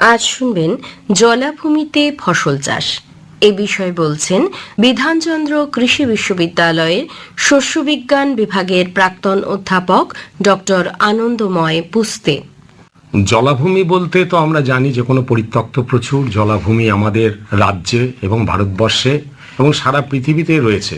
আজ শুনবেন জলাভূমিতে ফসল চাষ। এ বিষয়ে বলছেন বিধানচন্দ্র কৃষি বিশ্ববিদ্যালয়ের শস্য বিজ্ঞান বিভাগের প্রাক্তন অধ্যাপক ডক্টর আনন্দময় পুস্তে। জলাভূমি বলতে তো আমরা জানি যে কোনো পরিত্যক্ত প্রচুর জলাভূমি আমাদের রাজ্যে এবং ভারতবর্ষে এবং সারা পৃথিবীতে রয়েছে।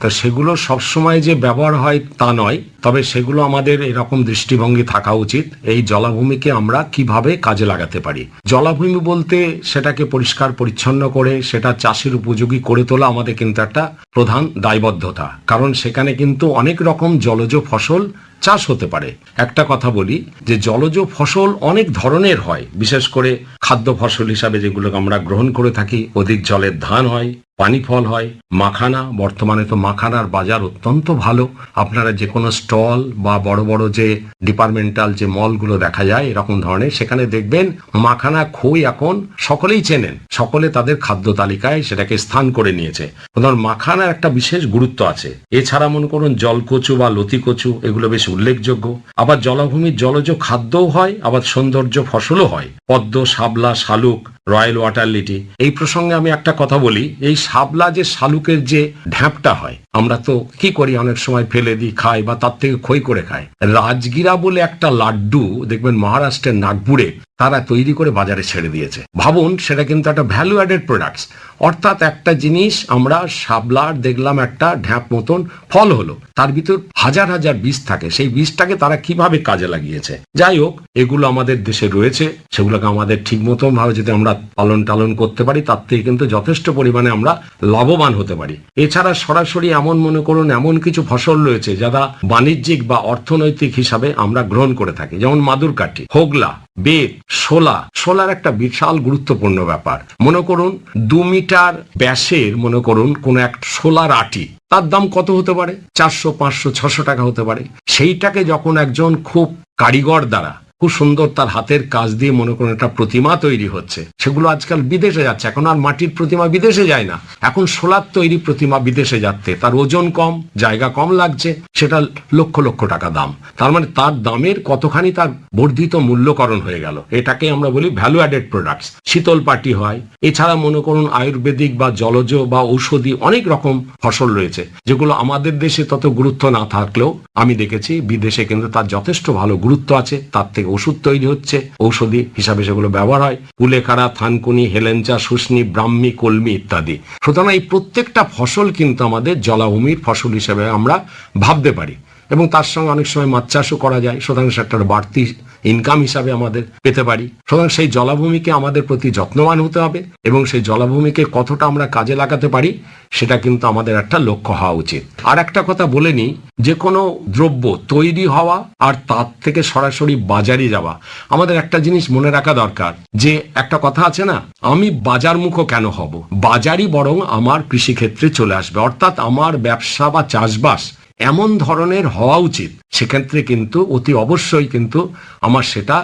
তা সেগুলো সবসময় যে ব্যবহার হয় তা নয়, তবে সেগুলো আমাদের এরকম দৃষ্টিভঙ্গি থাকা উচিত, এই জলাভূমিকে আমরা কীভাবে কাজে লাগাতে পারি। জলাভূমি বলতে সেটাকে পরিষ্কার পরিচ্ছন্ন করে, সেটা চাষের উপযোগী করে তোলা আমাদের কিন্তু একটা প্রধান দায়বদ্ধতা, কারণ সেখানে কিন্তু অনেক রকম জলজ ফসল চাষ হতে পারে। একটা কথা বলি যে জলজ ফসল অনেক ধরনের হয়, বিশেষ করে খাদ্য ফসল হিসাবে যেগুলোকে আমরা গ্রহণ করে থাকি, অধিক জলের ধান হয়, পানি ফল হয়, মাখানা, বর্তমানে তো মাখানার বাজার অত্যন্ত ভালো। আপনারা যে কোনো স্টল বা বড় বড় যে ডিপার্টমেন্টাল যে মলগুলো দেখা যায় এরকম ধরনের, সেখানে দেখবেন মাখানা খই এখন সকলেই চেনেন। সকলে তাদের খাদ্য তালিকায় সেটাকে স্থান করে নিয়েছে। ধরুন মাখানার একটা বিশেষ গুরুত্ব আছে। এছাড়া মনে করুন জলকচু বা লতি কচু এগুলো বেশ উল্লেখযোগ্য। আবার জলাভূমির জলজ খাদ্যও হয়, আবার সৌন্দর্য ফসলও হয়। পদ্ম শাবলা শালুক রয়্যাল ওয়াটার লিটি। এই প্রসঙ্গে আমি একটা কথা বলি, এই শাবলা যে শালুকের যে ঢ্যাপটা হয়, আমরা তো কি করি, অনেক সময় ফেলে দিই, খাই বা তার থেকে খই করে খাই। রাজগিরা বলে একটা লাড্ডু, দেখবেন মহারাষ্ট্রের নাগপুরে, তারা তৈরি করে বাজারে ছেড়ে দিয়েছে। ভাবুন, সেটা কিন্তু একটা ভ্যালু অ্যাডেড প্রোডাক্টস অর্থাৎ একটা জিনিস আমরা শাবলার দেখলাম একটা ঢ্যাপ মতন ফল হলো। তার ভিতর হাজার হাজার বীজ থাকে। সেই বীজটাকে তারা কীভাবে কাজে লাগিয়েছে? যাই হোক, এগুলো আমাদের দেশে রয়েছে। সেগুলোকে আমাদের ঠিক মতন ভাবে যদি আমরা পালন টালন করতে পারি, তার থেকে কিন্তু যথেষ্ট পরিমাণে আমরা লাভবান হতে পারি। এছাড়া সরাসরি এমন মনে করুন, এমন কিছু ফসল রয়েছে যারা বাণিজ্যিক বা অর্থনৈতিক হিসাবে আমরা গ্রহণ করে থাকি। যেমন মাদুরকাঠি হোগলা, বেত, শোলা। শোলার একটা বিশাল গুরুত্বপূর্ণ ব্যাপার। মনে করুন, দু মিটার ব্যাসের মনে করুন, কোন এক শোলার আটি, তার দাম কত হতে পারে? চারশো, পাঁচশো, ছশো টাকা হতে পারে। সেইটাকে যখন একজন খুব কারিগর দ্বারা খুব সুন্দর তার হাতের কাজ দিয়ে মনে করুন একটা প্রতিমা তৈরি হচ্ছে। সেগুলো আজকাল বিদেশে যাচ্ছে, এখন আর মাটির প্রতিমা বিদেশে যায় না। এখন সোলার তৈরি প্রতিমা বিদেশে যাচ্ছে, তার ওজন কম, জায়গা কম লাগছে, সেটা লক্ষ লক্ষ টাকা দাম। তার মানে তার দামের কতখানি তার বর্ধিত মূল্যকরণ হয়ে গেল, এটাকে আমরা বলি ভ্যালু অ্যাডেড প্রোডাক্টস শীতল পাটি হয়, এছাড়া মনে করুন আয়ুর্বেদিক বা জলজ বা ঔষধি অনেক রকম ফসল রয়েছে, যেগুলো আমাদের দেশে তত গুরুত্ব না থাকলেও আমি দেখেছি, বিদেশে কিন্তু তার যথেষ্ট ভালো গুরুত্ব আছে, তার থেকে ওষুধ তৈরি হচ্ছে, ঔষধি হিসাবে সেগুলো ব্যবহার হয়। কুলেখাড়া থানকুনি, হেলেঞ্চা শুষ্নি ব্রাহ্মী, কলমি ইত্যাদি। সুতরাং এই প্রত্যেকটা ফসল কিন্তু আমাদের জলাভূমির ফসল হিসেবে আমরা ভাবতে পারি। এবং তার সঙ্গে অনেক সময় মাছ চাষও করা যায়, সুতরাং সেটার বাড়তি ইনকাম হিসাবে আমাদের পেতে পারি। সুতরাং সেই জলাভূমিকে আমাদের প্রতি যত্নবান হতে হবে এবং সেই জলাভূমিকে কতটা আমরা কাজে লাগাতে পারি, সেটা কিন্তু আমাদের একটা লক্ষ্য হওয়া উচিত। আর একটা কথা বলে নিই, যে কোনো দ্রব্য তৈরি হওয়া আর তার থেকে সরাসরি বাজারে যাওয়া, আমাদের একটা জিনিস মনে রাখা দরকার, যে একটা কথা আছে না, আমি বাজারমুখো কেন হব? বাজারই বরং আমার কৃষিক্ষেত্রে চলে আসবে। অর্থাৎ আমার ব্যবসা বা চাষবাস এমন ধরনের হওয়া উচিত, সেক্ষেত্রে কিন্তু অতি অবশ্যই কিন্তু আমার সেটা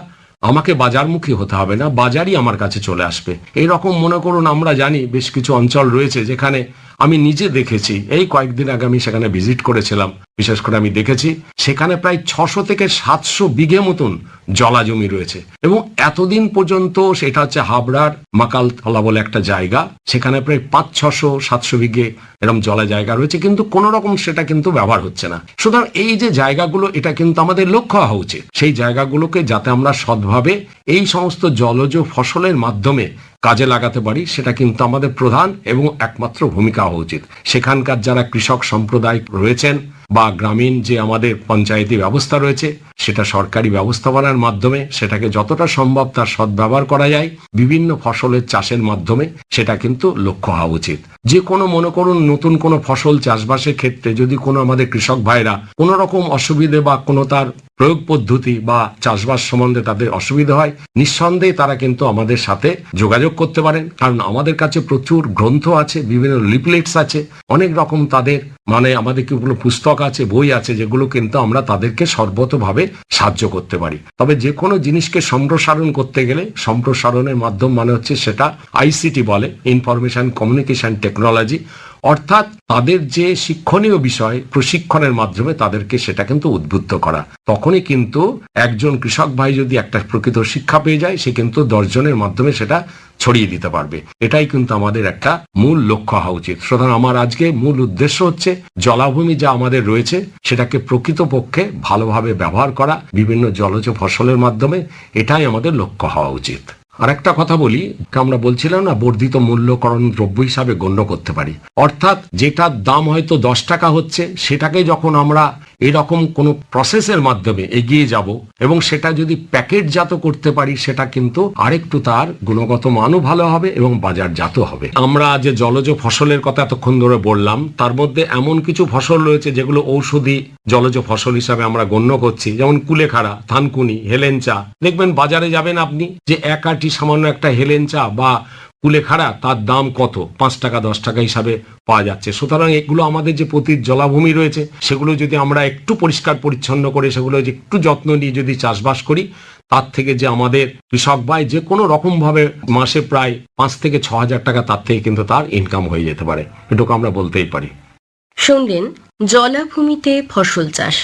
আমাকে বাজারমুখী হতে হবে না, বাজারই আমার কাছে চলে আসবে। এরকম মনে করুন, আমরা জানি বেশ কিছু অঞ্চল রয়েছে যেখানে আমি নিজে দেখেছি। এই কয়েকদিন আগে আমি সেখানে ভিজিট করেছিলাম। বিশেষ করে আমি দেখেছি, সেখানে প্রায় ছশো থেকে সাতশো বিঘে মতন জলা জমি রয়েছে। এবং এতদিন পর্যন্ত সেটা হচ্ছে হাবড়ার মাকালতলা বলে একটা জায়গা। সেখানে প্রায় পাঁচ, ছশো, সাতশো বিঘে এরকম জলা জায়গা রয়েছে, কিন্তু কোন রকম সেটা কিন্তু ব্যবহার হচ্ছে না। সুতরাং এই যে জায়গাগুলো, এটা কিন্তু আমাদের লক্ষ্য হওয়া উচিত। সেই জায়গাগুলোকে যাতে আমরা সৎভাবে এই সমস্ত জলজ ফসলের মাধ্যমে কাজে লাগাতে পারি, সেটা কিন্তু আমাদের প্রধান এবং একমাত্র ভূমিকা হওয়া উচিত। সেখানকার যারা কৃষক সম্প্রদায় রয়েছেন বা গ্রামীণ যে আমাদের পঞ্চায়েতি ব্যবস্থা রয়েছে, সেটা সরকারি ব্যবস্থাপনার মাধ্যমে, সেটাকে যতটা সম্ভব তার সদ্ব্যবহার করা যায়, বিভিন্ন ফসলের চাষের মাধ্যমে, সেটা কিন্তু লক্ষ্য হওয়া উচিত। যে কোনো মনে করুন, নতুন কোনো ফসল চাষবাসের ক্ষেত্রে যদি কোনো আমাদের কৃষক ভাইরা কোনো রকম অসুবিধে বা কোনো তার প্রয়োগ পদ্ধতি বা চাষবাস সম্বন্ধে তাদের অসুবিধা হয়। নিঃসন্দেহে তারা কিন্তু আমাদের সাথে যোগাযোগ করতে পারেন। কারণ আমাদের কাছে প্রচুর গ্রন্থ আছে, বিভিন্ন লিপলেটস আছে। অনেক রকম তাদের মানে আমাদের কোনো পুস্তক আছে, বই আছে, যেগুলো কিন্তু আমরা তাদেরকে সর্বতভাবে সাহায্য করতে পারি। তবে যে কোনো জিনিসকে সম্প্রসারণ করতে গেলে, সম্প্রসারণের মাধ্যম মানে হচ্ছে সেটা আইসিটি বলে, ইনফরমেশন কমিউনিকেশন টেকনোলজি। অর্থাৎ তাদের যে শিক্ষণীয় বিষয় প্রশিক্ষণের মাধ্যমে তাদেরকে সেটা কিন্তু উদ্বুদ্ধ করা। তখনই কিন্তু একজন কৃষক ভাই যদি একটা প্রকৃত শিক্ষা পেয়ে যায়, সে কিন্তু দশজনের মাধ্যমে সেটা ছড়িয়ে দিতে পারবে। এটাই কিন্তু আমাদের একটা মূল লক্ষ্য হওয়া উচিত। সুতরাং আমার আজকে মূল উদ্দেশ্য হচ্ছে, জলাভূমি যা আমাদের রয়েছে, সেটাকে প্রকৃতপক্ষে ভালোভাবে ব্যবহার করা, বিভিন্ন জলজ ফসলের মাধ্যমে, এটাই আমাদের লক্ষ্য হওয়া উচিত। আর একটা কথা বলি আমরা বলছিলাম না, বর্ধিত মূল্যকরণ দ্রব্য হিসাবে গণ্য করতে পারি। অর্থাৎ যেটার দাম হয়তো দশ টাকা হচ্ছে, সেটাকে যখন আমরা এরকম কোনো প্রসেসের মাধ্যমে এগিয়ে যাব এবং সেটা যদি প্যাকেটজাত করতে পারি, সেটা কিন্তু আরেকটু তার গুণগত মানও ভালো হবে এবং বাজারজাত হবে। আমরা যে জলজ ফসলের কথা এতক্ষণ ধরে বললাম, তার মধ্যে এমন কিছু ফসল রয়েছে যেগুলো ঔষধি জলজ ফসল হিসাবে আমরা গণ্য করছি। যেমন কুলেখাড়া, থানকুনি, হেলেঞ্চা। দেখবেন বাজারে যাবেন আপনি যে এক আটি সামান্য একটা হেলেঞ্চা বা কুলেখাড়া তার দাম কত? পাঁচ টাকা, দশ টাকা হিসাবে পাওয়া যাচ্ছে। সুতরাং এগুলো আমাদের যে প্রতি জলাভূমি রয়েছে, সেগুলো যদি আমরা একটু পরিষ্কার পরিচ্ছন্ন করে, সেগুলো যে একটু যত্ন নিয়ে যদি চাষবাস করি, তার থেকে যে আমাদের কৃষক ভাই যে কোনো রকম ভাবে মাসে প্রায় পাঁচ থেকে ছ হাজার টাকা, তার থেকে কিন্তু তার ইনকাম হয়ে যেতে পারে। এটুকু আমরা বলতেই পারি। শুনলেন, জলাভূমিতে ফসল চাষ।